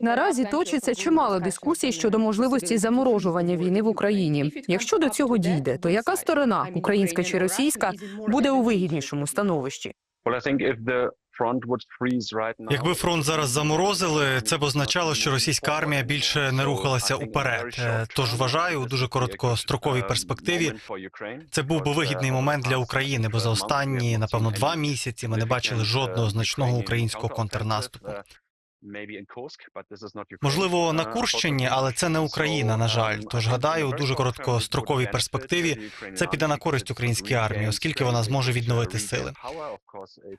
Наразі точиться чимало дискусій щодо можливості заморожування війни в Україні. Якщо до цього дійде, то яка сторона, українська чи російська, буде у вигіднішому становищі? Якби фронт зараз заморозили, це б означало, що російська армія більше не рухалася уперед. Тож вважаю, у дуже короткостроковій перспективі це був би вигідний момент для України, бо за останні, напевно, два місяці ми не бачили жодного значного українського контрнаступу. Можливо, на Курщині, але це не Україна, на жаль. Тож гадаю, у дуже короткостроковій перспективі це піде на користь українській армії, оскільки вона зможе відновити сили.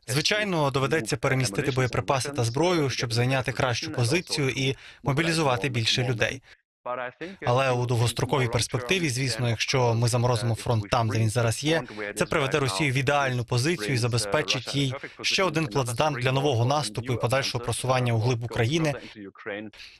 Звичайно, доведеться перемістити боєприпаси та зброю, щоб зайняти кращу позицію і мобілізувати більше людей. Але у довгостроковій перспективі, звісно, якщо ми заморозимо фронт там, де він зараз є, це приведе Росію в ідеальну позицію і забезпечить їй ще один плацдарм для нового наступу і подальшого просування у глиб України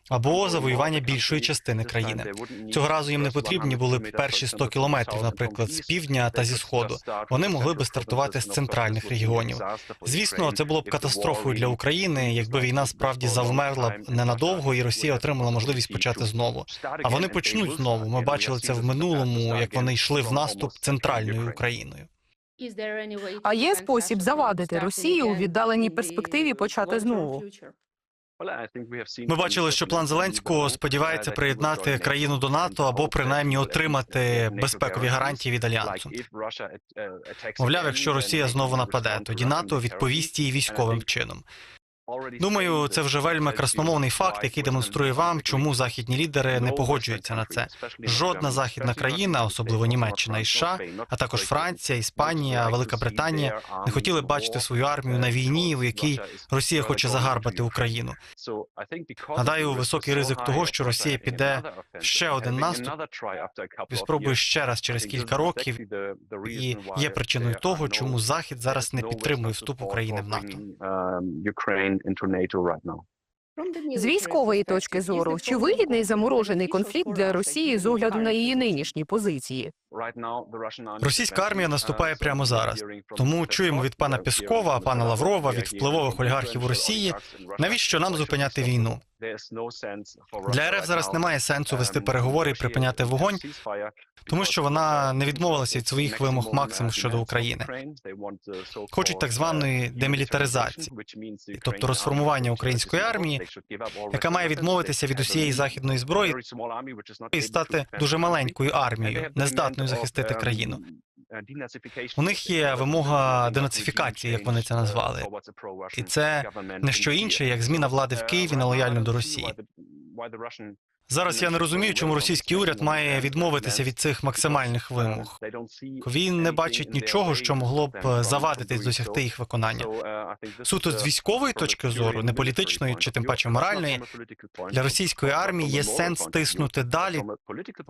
або завоювання більшої частини країни. Цього разу їм не потрібні були б перші 100 кілометрів, наприклад, з півдня та зі сходу. Вони могли би стартувати з центральних регіонів. Звісно, це було б катастрофою для України, якби війна справді завмерла б ненадовго, і Росія отримала можливість почати знову. А вони почнуть знову. Ми бачили це в минулому, як вони йшли в наступ центральною Україною. А є спосіб завадити Росії у віддаленій перспективі почати знову? Ми бачили, що план Зеленського сподівається приєднати країну до НАТО або принаймні отримати безпекові гарантії від альянсу. Мовляв, якщо Росія знову нападе, тоді НАТО відповість їй військовим чином. Думаю, це вже вельми красномовний факт, який демонструє вам, чому західні лідери не погоджуються на це. Жодна західна країна, особливо Німеччина і США, а також Франція, Іспанія, Велика Британія, не хотіли бачити свою армію на війні, у якій Росія хоче загарбати Україну. Гадаю, високий ризик того, що Росія піде в ще один наступ і спробує ще раз через кілька років, і є причиною того, чому Захід зараз не підтримує вступ України в НАТО. З військової точки зору, чи вигідний заморожений конфлікт для Росії з огляду на її нинішні позиції? Російська армія наступає прямо зараз. Тому чуємо від пана Пєскова, пана Лаврова, від впливових олігархів у Росії. Навіщо нам зупиняти війну? Для РФ зараз немає сенсу вести переговори і припиняти вогонь, тому що вона не відмовилася від своїх вимог максимум щодо України. Хочуть так званої демілітаризації, тобто розформування української армії, яка має відмовитися від усієї західної зброї і стати дуже маленькою армією, нездатною захистити країну. У них є вимога денацифікації, як вони це назвали, і це не що інше, як зміна влади в Києві на лояльну до Росії. Зараз я не розумію, чому російський уряд має відмовитися від цих максимальних вимог. Він не бачить нічого, що могло б завадити досягти їх виконання. Суто з військової точки зору, не політичної чи тим паче моральної, для російської армії є сенс тиснути далі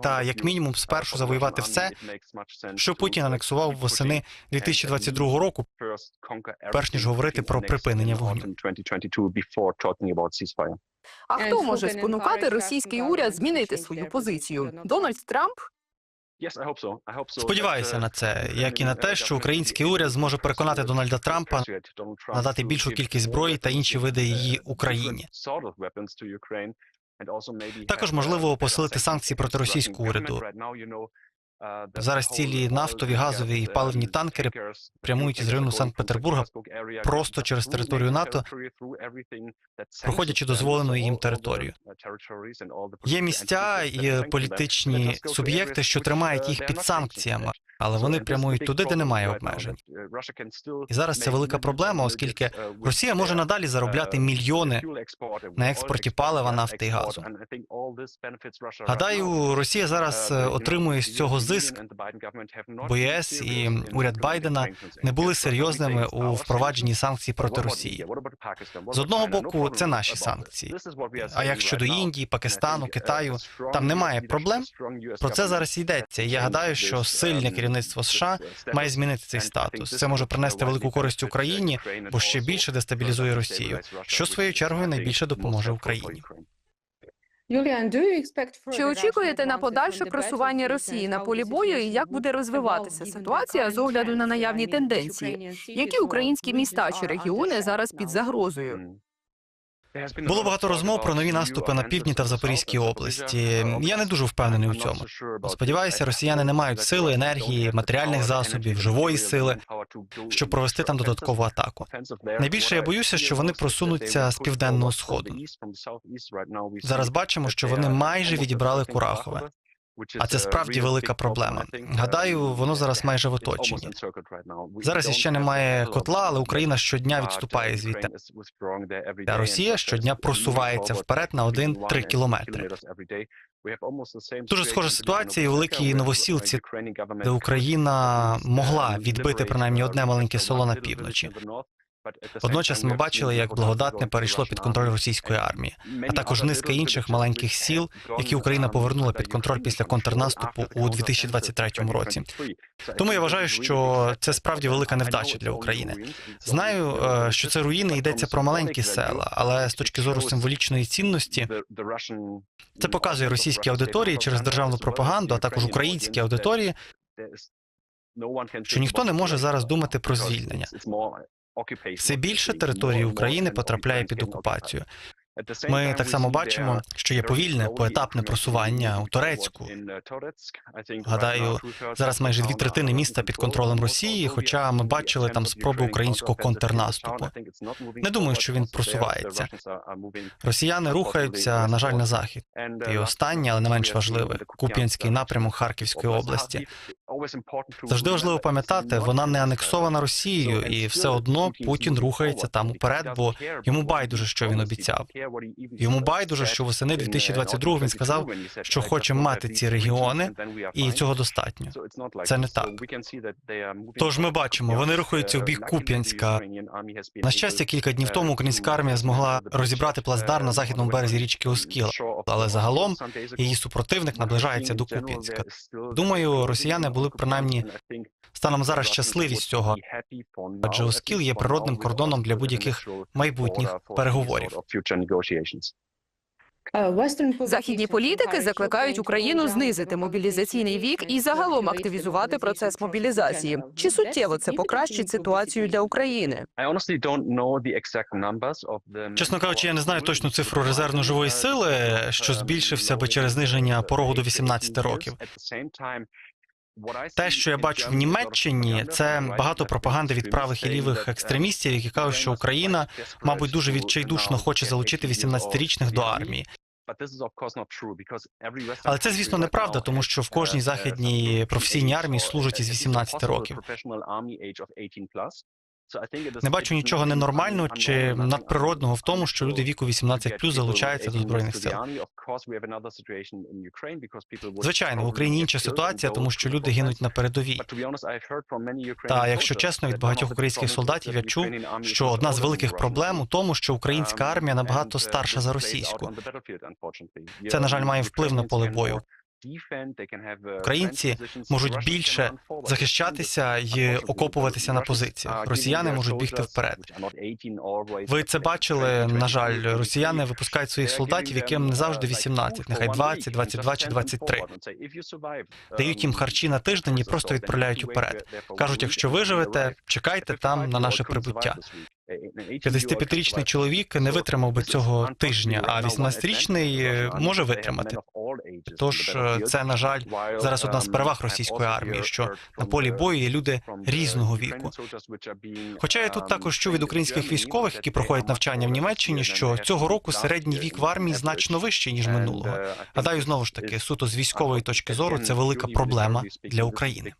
та як мінімум спершу завоювати все, що Путін анексував восени 2022 року, перш ніж говорити про припинення вогню. А хто може спонукати російський уряд змінити свою позицію? Дональд Трамп? Сподіваюся на це, як і на те, що український уряд зможе переконати Дональда Трампа надати більшу кількість зброї та інші види її Україні. Також можливо посилити санкції проти російського уряду. Зараз цілі нафтові, газові і паливні танкери прямують із району Санкт-Петербурга просто через територію НАТО, проходячи дозволену їм територію. Є місця і політичні суб'єкти, що тримають їх під санкціями, але вони прямують туди, де немає обмежень. І зараз це велика проблема, оскільки Росія може надалі заробляти мільйони на експорті палива, нафти і газу. Гадаю, Росія зараз е, отримує з цього зиск, бо ЄС і уряд Байдена не були серйозними у впровадженні санкцій проти Росії. З одного боку, це наші санкції. А як щодо Індії, Пакистану, Китаю, там немає проблем. Про це зараз йдеться. І я гадаю, що сильне керівництво США має змінити цей статус. Це може принести велику користь Україні, бо ще більше дестабілізує Росію, що своєю чергою найбільше допоможе Україні. Чи очікуєте на подальше просування Росії на полі бою і як буде розвиватися ситуація з огляду на наявні тенденції? Які українські міста чи регіони зараз під загрозою? Було багато розмов про нові наступи на півдні та в Запорізькій області. Я не дуже впевнений у цьому. Сподіваюся, росіяни не мають сили, енергії, матеріальних засобів, живої сили, щоб провести там додаткову атаку. Найбільше я боюся, що вони просунуться з південного сходу. Зараз бачимо, що вони майже відібрали Курахове. А це справді велика проблема. Гадаю, воно зараз майже в оточенні. Зараз іще немає котла, але Україна щодня відступає звідти. А Росія щодня просувається вперед на 1-3 кілометри. Дуже схожа ситуація і у великій новосілці, де Україна могла відбити принаймні одне маленьке село на півночі. Водночас ми бачили, як благодатне перейшло під контроль російської армії, а також низка інших маленьких сіл, які Україна повернула під контроль після контрнаступу у 2023 році. Тому я вважаю, що це справді велика невдача для України. Знаю, е, що це руїни йдеться про маленькі села, але з точки зору символічної цінності це показує російській аудиторії через державну пропаганду, а також українській аудиторії, що ніхто не може зараз думати про звільнення. Все більше території України потрапляє під окупацію. Ми так само бачимо, що є повільне поетапне просування у Турецьку. Гадаю, зараз майже дві третини міста під контролем Росії, хоча ми бачили там спроби українського контрнаступу. Не думаю, що він просувається. Росіяни рухаються, на жаль, на захід. І останнє, але не менш важливе, Куп'янський напрямок Харківської області. Завжди важливо пам'ятати, вона не анексована Росією, і все одно Путін рухається там уперед, бо йому байдуже, що він обіцяв. Йому байдуже, що восени 2022 він сказав, що хоче мати ці регіони, і цього достатньо. Це не так. Тож ми бачимо, вони рухаються в бік Куп'янська. На щастя, кілька днів тому українська армія змогла розібрати плацдарм на західному березі річки Оскіл, але загалом її супротивник наближається до Куп'янська. Думаю, росіяни були б принаймні станом зараз щасливі з цього, адже Оскіл є природним кордоном для будь-яких майбутніх переговорів. Західні політики закликають Україну знизити мобілізаційний вік і загалом активізувати процес мобілізації. Чи суттєво це покращить ситуацію для України? Чесно кажучи, я не знаю точну цифру резервно живої сили, що збільшився би через зниження порогу до 18 років. Те, що я бачу в Німеччині, це багато пропаганди від правих і лівих екстремістів, які кажуть, що Україна, мабуть, дуже відчайдушно хоче залучити 18-річних до армії. Але це, звісно, неправда, тому що в кожній західній професійній армії служать із 18 років. Не бачу нічого ненормального чи надприродного в тому, що люди віку 18 залучаються до збройних сил. Звичайно, в Україні інша ситуація, тому що люди гинуть на передовій. Та якщо чесно, від багатьох українських солдатів я чув, що одна з великих проблем у тому, що українська армія набагато старша за російську. Це, на жаль, має вплив на поле бою. Українці можуть більше захищатися і окопуватися на позиціях. Росіяни можуть бігти вперед. Ви це бачили. На жаль, росіяни випускають своїх солдатів, яким не завжди 18, нехай 20, 22 чи 23. Дають їм харчі на тиждень і просто відправляють уперед. Кажуть, якщо виживете, чекайте там на наше прибуття. 55-річний чоловік не витримав би цього тижня, а 18-річний може витримати. Тож е, це на жаль зараз одна з переваг російської армії, що на полі бою є люди різного віку. Хоча я тут також чув від українських військових, які проходять навчання в Німеччині, що цього року середній вік в армії значно вищий ніж минулого. Гадаю, знову ж таки, суто з військової точки зору, це велика проблема для України.